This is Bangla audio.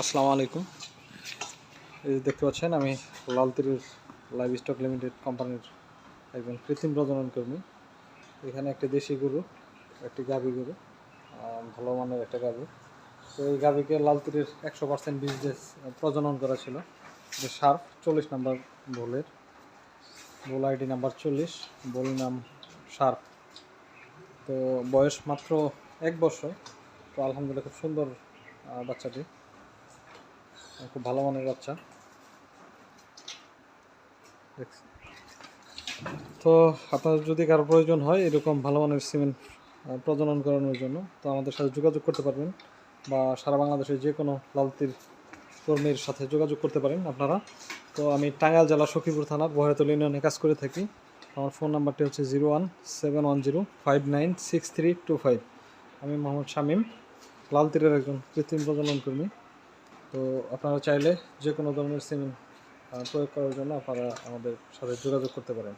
আসসালামু আলাইকুম। এই যে দেখতে পাচ্ছেন, আমি লালতিরের লাইভ স্টক লিমিটেড কোম্পানির একজন কৃত্রিম প্রজনন কর্মী। এখানে একটা দেশি গরু, একটি গাভী গরু ভালো মানের একটা গাভী। তো এই গাভীকে লালতিরের একশো পার্সেন্ট বিজনেস প্রজনন করা ছিল। যে শার্প চল্লিশ নাম্বার বোলের। বোল আইডি নাম্বার চল্লিশ, বোল নাম শার্প তো বয়স মাত্র এক বছর। তো আলহামদুলিল্লাহ খুব সুন্দর বাচ্চাটি। খুব ভালো মানের বাচ্চা। তো আপনার যদি কারও প্রয়োজন হয়, এরকম ভালো মানের সিমেন্ট প্রজনন করানোর জন্য, তো আমাদের সাথে যোগাযোগ করতে পারবেন বা সারা বাংলাদেশের যে কোনো লালতির কর্মীর সাথে যোগাযোগ করতে পারেন আপনারা। তো আমি টাঙ্গাইল জেলা সখীপুর থানার বহেরতল ইউনিয়নে কাজ করে থাকি। আমার ফোন নাম্বারটি হচ্ছে zero one seven one zero five nine six three two five. আমি মোহাম্মদ শামীম, লালতিরের একজন কৃত্রিম প্রজনন কর্মী। তো আপনারা চাইলে যে কোনো ধরনের সিমেন্ট প্রয়োগ করার জন্য আপনারা আমাদের সাথে যোগাযোগ করতে পারেন।